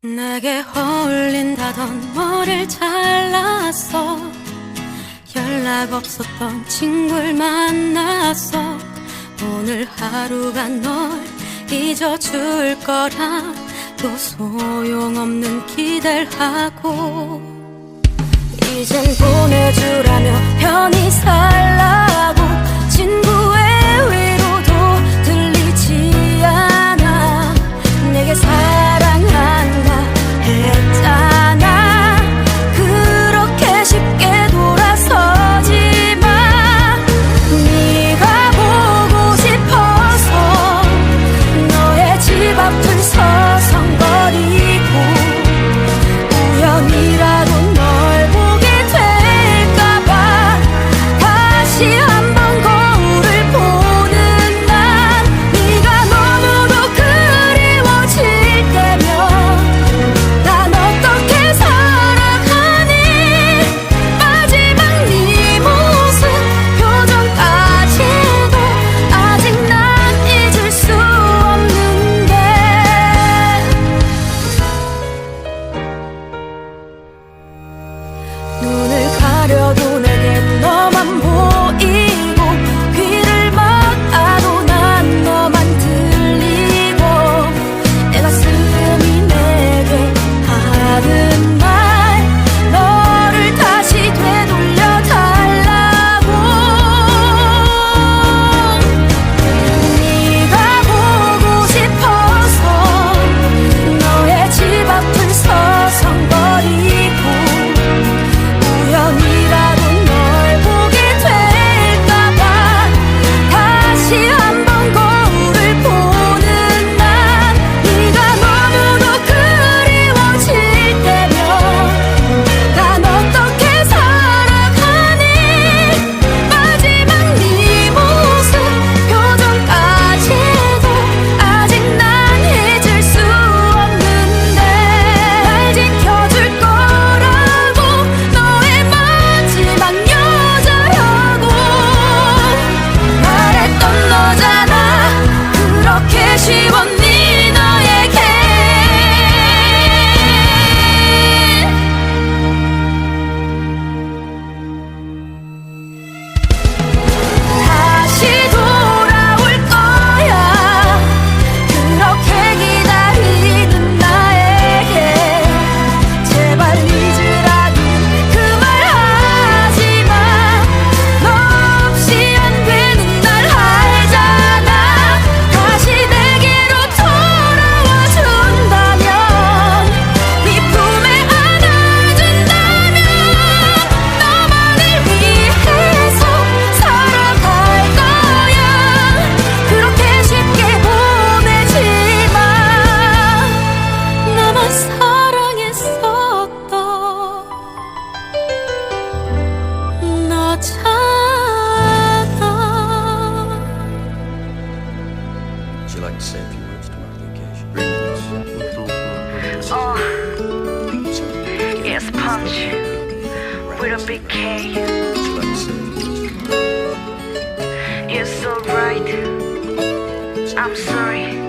내게 어울린다던 머리를 잘랐어 연락 없었던 친구를 만났어 오늘 하루가 널 잊어줄 거라 또 소용없는 기댈 하고 이젠 보내주라며 편히 살라고 with a big K. You're so right. I'm sorry.